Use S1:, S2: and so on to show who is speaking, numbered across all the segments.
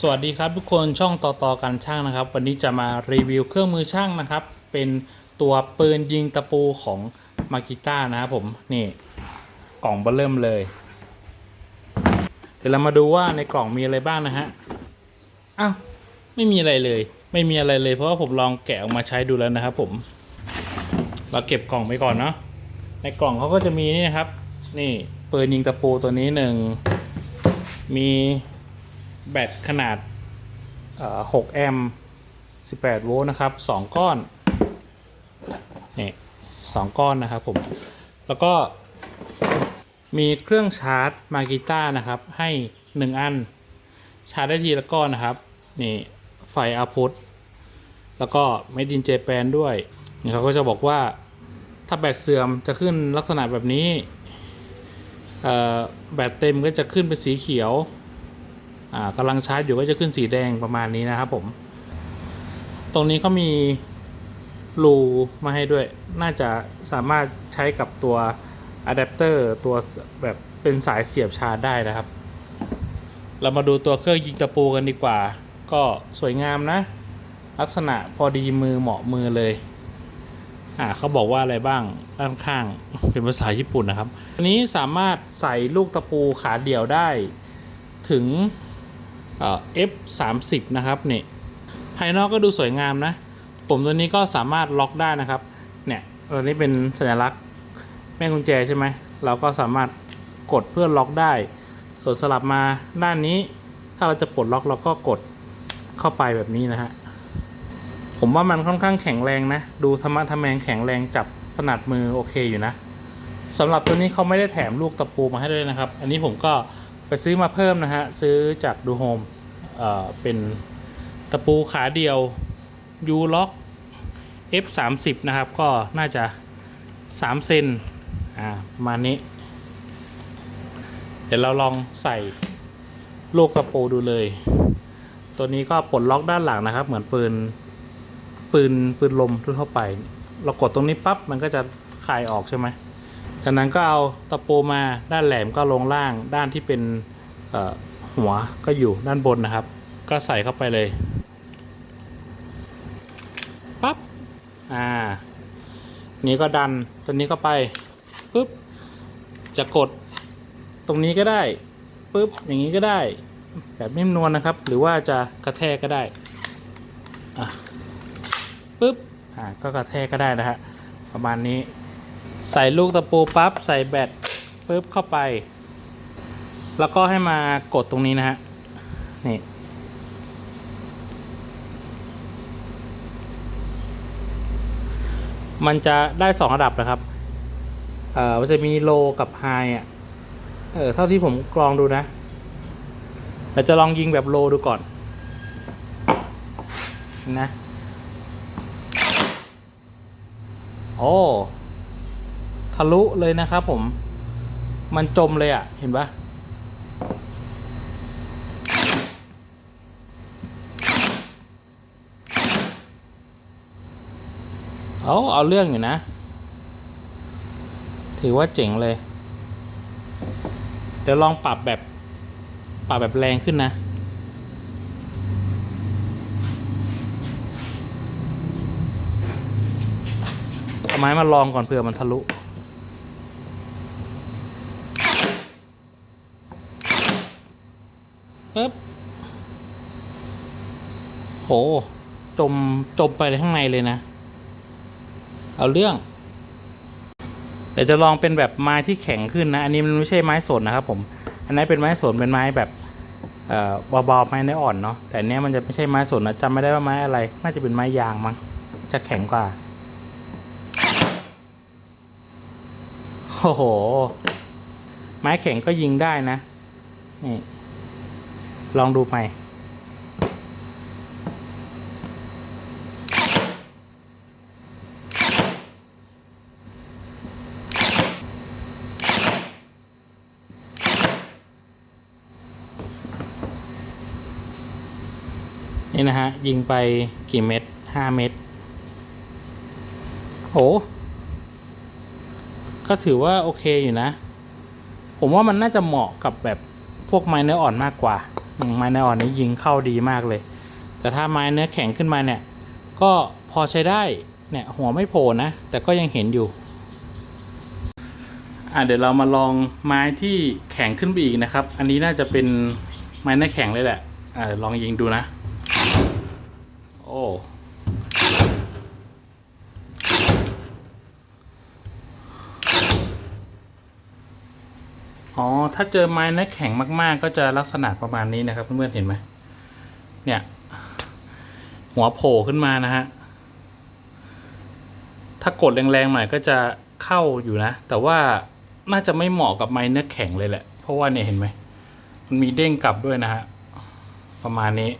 S1: สวัสดีครับทุกคนช่องต่อต่อกันช่างนะครับ วันนี้จะมารีวิวเครื่องมือช่างนะครับ เป็นตัวปืนยิงตะปูของมากิต้านะครับผมนี่กล่องเบอร์เริ่มเลย เดี๋ยวเรามาดูว่าในกล่องมีอะไรบ้างนะฮะอ้าวไม่มีอะไรเลย ไม่มีอะไรเลยเพราะว่าผมลองแกะออกมาใช้ดูแล้วนะครับ ผม เราเก็บกล่องไปก่อนเนาะในกล่องเขาก็จะมีนี่นะครับ นี่ปืนยิงตะปูตัวนี้หนึ่งมี แบตขนาด6แอมป์18 โวลต์นะครับ 2 ก้อน นี่สองก้อนนะครับผม แล้วก็มีเครื่องชาร์จมากิต้านะครับ ให้ 1 อัน ชาร์จได้ทีละก้อนนะครับ นี่ไฟอาพุทแล้วก็ไม่ดินเจแปนด้วยเขาก็จะบอกว่าถ้าแบตเสื่อมจะขึ้นลักษณะแบบนี้แบตเต็มก็จะขึ้นเป็นสีเขียว กำลังชาร์จอยู่ก็จะขึ้นสีแดงประมาณนี้นะครับผม ตรงนี้เขามีรูมาให้ด้วย น่าจะสามารถใช้กับตัวอะแดปเตอร์ตัวแบบเป็นสายเสียบชาร์จได้นะครับ เรามาดูตัวเครื่องยิงตะปูกันดีกว่า ก็สวยงามนะ ลักษณะพอดีมือเหมาะมือเลยอ่าเขาบอกว่าอะไรบ้างด้านข้างเป็นภาษาญี่ปุ่นนะครับ อันนี้สามารถใส่ลูกตะปูขาเดี่ยวได้ถึง เอ่อ F 3 0นะครับนี่ภายนอกก็ดูสวยงามนะปุ่มตัวนี้ก็สามารถล็อกได้นะครับ เนี่ยตัวนี้เป็นสัญลักษณ์แม่กุญแจใช่ไหมเราก็สามารถกดเพื่อล็อกได้ ส่วนสลับมาด้านนี้ ถ้าเราจะปลดล็อกเราก็กดเข้าไปแบบนี้นะฮะ ผมว่ามันค่อนข้างแข็งแรงนะ ดูธรรมะทะแมงแข็งแรงจับถนัดมือโอเคอยู่นะสำหรับตัวนี้เขาไม่ได้แถมลูกตะปูมาให้ด้วยนะครับ อันนี้ผมก็ ไปซื้อมาเพิ่มนะฮะ ซื้อจากดูโฮมเอ่อเป็นตะปูขาเดียว U Lock F 3 0 นะครับ ก็น่าจะ 3 เซนอ่าประมาณนี้ เดี๋ยวเราลองใส่ลูกตะปูดูเลย ตัวนี้ก็ปลดล็อกด้านหลังนะครับ เหมือนปืนปืนปืนลมทั่วไป เรากดตรงนี้ปั๊บมันก็จะคลายออกใช่ไหม จากนั้นก็เอาตะปูมาด้านแหลมก็ลงล่างด้านที่เป็นหัวก็อยู่ด้านบนนะครับ ก็ใส่เข้าไปเลยปั๊บอ่า นี้ก็ดันตัวนี้ก็ไปปุ๊บจะกดตรงนี้ก็ได้ปุ๊บอย่างนี้ก็ได้ แบบนิ่มนวลนะครับ หรือว่าจะกระแทกก็ได้อะปุ๊บอ่าก็กระแทกก็ได้นะฮะประมาณนี้ ใส่ลูกตะปูปั๊บใส่แบตปุ๊บเข้าไป แล้วก็ให้มากดตรงนี้นะฮะ นี่ มันจะได้สองระดับนะครับ เอ่อ มันจะมีโลกับไฮอะ เออ เท่าที่ผมกรองดูนะเราจะลองยิงแบบโลดูก่อน นะ โอ้ ทะลุเลยนะครับผม มันจมเลยอะ่ะ เห็นปะเอาเอาเรื่องอยู่นะ ถือว่าเจ๋งเลย เดี๋ยวลองปรับแบบ ปรับแบบแรงขึ้นนะ เอาไม้มาลองก่อนเผื่อมันทะลุ ปึ๊บโห จม จมไปเลยข้างในเลยนะ เอาเรื่องเดี๋ยวจะลองเป็นแบบไม้ที่แข็งขึ้นนะ อันนี้มันไม่ใช่ไม้สนนะครับผม อันนี้นเป็นไม้สนเป็นไม้แบบเอ่อเบาๆไม้เนื้ออ่อนเนาะ แต่อันเนี้ยมันจะไม่ใช่ไม้สนนะจำไม่ได้ว่าไม้อะไร น่าจะเป็นไม้ยางมั้ง จะแข็งกว่า โอ้โห ไม้แข็งก็ยิงได้นะ นี่ ลองดูใหม่นี่นะฮะ ยิงไปกี่เม็ดห้าเม็ดโหก็ถือว่าโอเคอยู่นะ ผมว่ามันน่าจะเหมาะกับแบบพวกไม้เนื้ออ่อนมากกว่า ไม้เนื้ออ่อนนี้ยิงเข้าดีมากเลย แต่ถ้าไม้เนื้อแข็งขึ้นมาเนี่ย ก็พอใช้ได้ เนี่ยหัวไม่โผล่นะ แต่ก็ยังเห็นอยู่ อะเดี๋ยวเรามาลองไม้ที่แข็งขึ้นไปอีกนะครับ อันนี้น่าจะเป็นไม้เนื้อแข็งเลยแหละ อะลองยิงดูนะ โอ้ อ๋อ ถ้าเจอไม้เนื้อแข็งมาก ๆ ก็จะลักษณะประมาณนี้นะครับเพื่อนๆเห็นไหมเนี่ย หัวโผล่ขึ้นมานะฮะ ถ้ากดแรง ๆ หน่อยก็จะเข้าอยู่นะ แต่ว่าน่าจะไม่เหมาะกับไม้เนื้อแข็งเลยแหละ เพราะว่าเนี่ยเห็นไหม มันมีเด้งกลับด้วยนะฮะ ประมาณนี้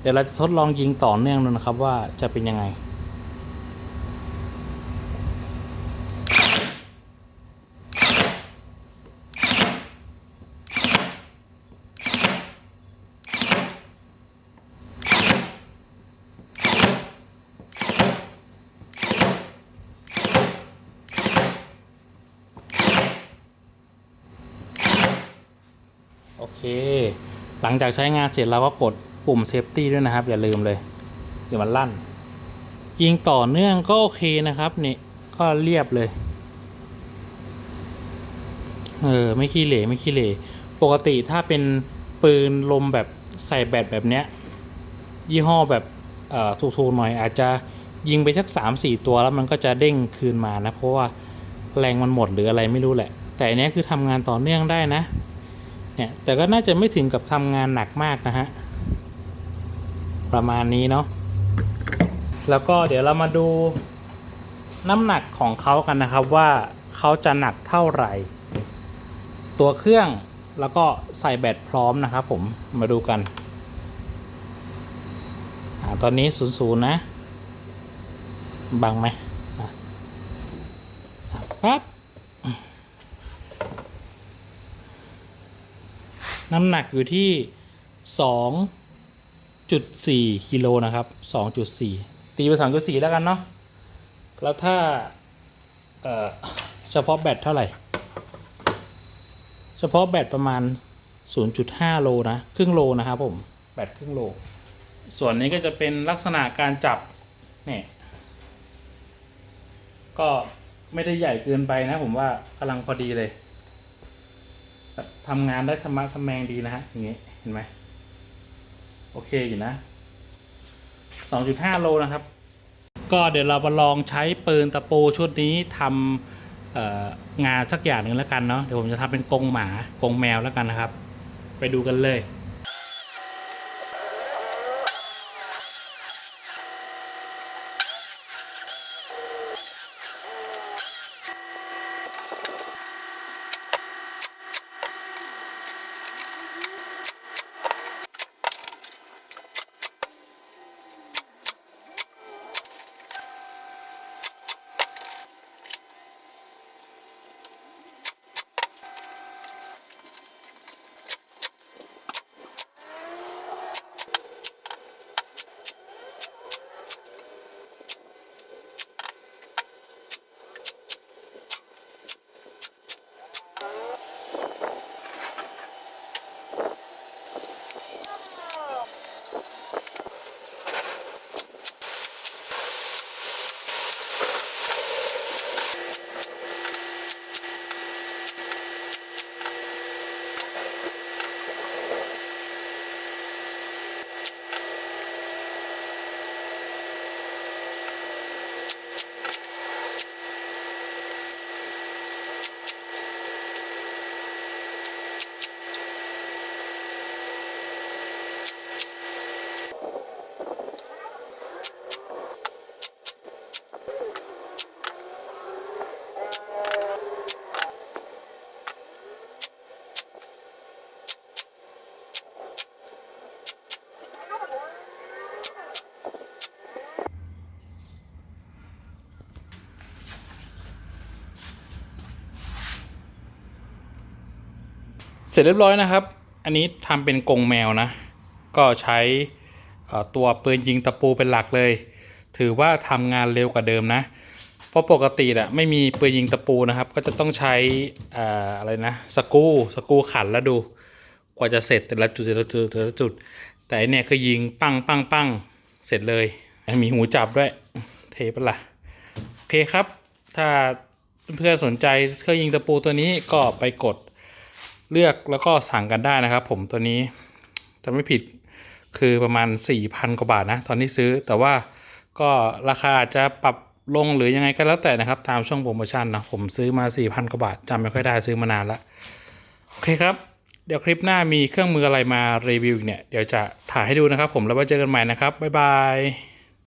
S1: เดี๋ยวเราจะทดลองยิงต่อเนื่องดูนะครับว่าจะเป็นยังไง โอเค หลังจากใช้งานเสร็จเราก็กดปุ่มเซฟตี้ด้วยนะครับ อย่าลืมเลยเดี๋ยวมันลั่น ยิงต่อเนื่องก็โอเคนะครับนี่ก็เรียบเลย เออไม่ขี้เหร่ไม่ขี้เหร่ปกติถ้าเป็นปืนลมแบบใส่แบตแบบเนี้ยยี่ห้อแบบถูกๆหน่อยอาจจะยิงไปสักสามสี่ตัวแล้วมันก็จะเด้งคืนมานะ เพราะว่าแรงมันหมดหรืออะไรไม่รู้แหละ แต่อันนี้คือทำงานต่อเนื่องได้นะ เนี่ยแต่ก็น่าจะไม่ถึงกับทำงานหนักมากนะฮะ ประมาณนี้เนาะแล้วก็เดี๋ยวเรามาดูน้ำหนักของเขากันนะครับว่าเขาจะหนักเท่าไหร่ ตัวเครื่องแล้วก็ใส่แบตพร้อมนะครับผมมาดูกันอตอนนี้ศูนย์ศูนย์นะ บังไหมอะอะปั๊บ น้ำหนักอยู่ที่ 2.4กิโลนะครับ 2.4 ตีไป2.4 แล้วกันเนาะแล้วถ้าเอ่อเฉพาะแบตเท่าไหร่ เฉพาะแบตประมาณ 0.5 โลนะ ครึ่งโลนะครับผม แบตครึ่งโล ส่วนนี้ก็จะเป็นลักษณะการจับเนี่ยก็ไม่ได้ใหญ่เกินไปนะผมว่ากำลังพอดีเลย ทำงานได้ธรรมะทำแมงดีนะฮะอย่างเงี้ยเห็นไหมโอเคอยู่นะ2.5โลนะครับ ก็เดี๋ยวเรามาลองใช้ปืนตะปูชุดนี้ทำงานสักอย่างหนึ่งแล้วกันเนาะเดี๋ยวผมจะทำเป็นกรงหมากรงแมวแล้วกันนะครับ ไปดูกันเลย เสร็จเรียบร้อยนะครับ อันนี้ทำเป็นกรงแมวนะ ก็ใช้ตัวปืนยิงตะปูเป็นหลักเลย ถือว่าทำงานเร็วกว่าเดิมนะ เพราะปกติอะไม่มีปืนยิงตะปูนะครับ ก็จะต้องใช้ออะไรนะสกูสกูขันแล้วดู กว่าจะเสร็จแต่ละจุดแต่ละจุดแต่ละจุด แต่อันเนี่ยคือยิงปังปังปังเสร็จเลย มีหูจับด้วย เทปละ่ะโอเคครับ ถ้าเพื่อนๆสนใจเครื่องยิงตะปูตัวนี้ก็ไปกด เลือกแล้วก็สั่งกันได้นะครับ ผมตัวนี้จะไม่ผิดคือประมาณ 4,000 กว่าบาทนะ ตอนที่ซื้อแต่ว่าก็ราคาจะปรับลงหรือยังไงก็แล้วแต่นะครับ ตามช่วงโปรโมชั่นนะผมซื้อมา 4,000 กว่าบาทจำไม่ค่อยได้ซื้อมานานละโอเคครับ เดี๋ยวคลิปหน้ามีเครื่องมืออะไรมารีวิวอีกเนี่ย เดี๋ยวจะถ่ายให้ดูนะครับผมแล้วไว้เจอกันใหม่นะครับ บ๊ายบาย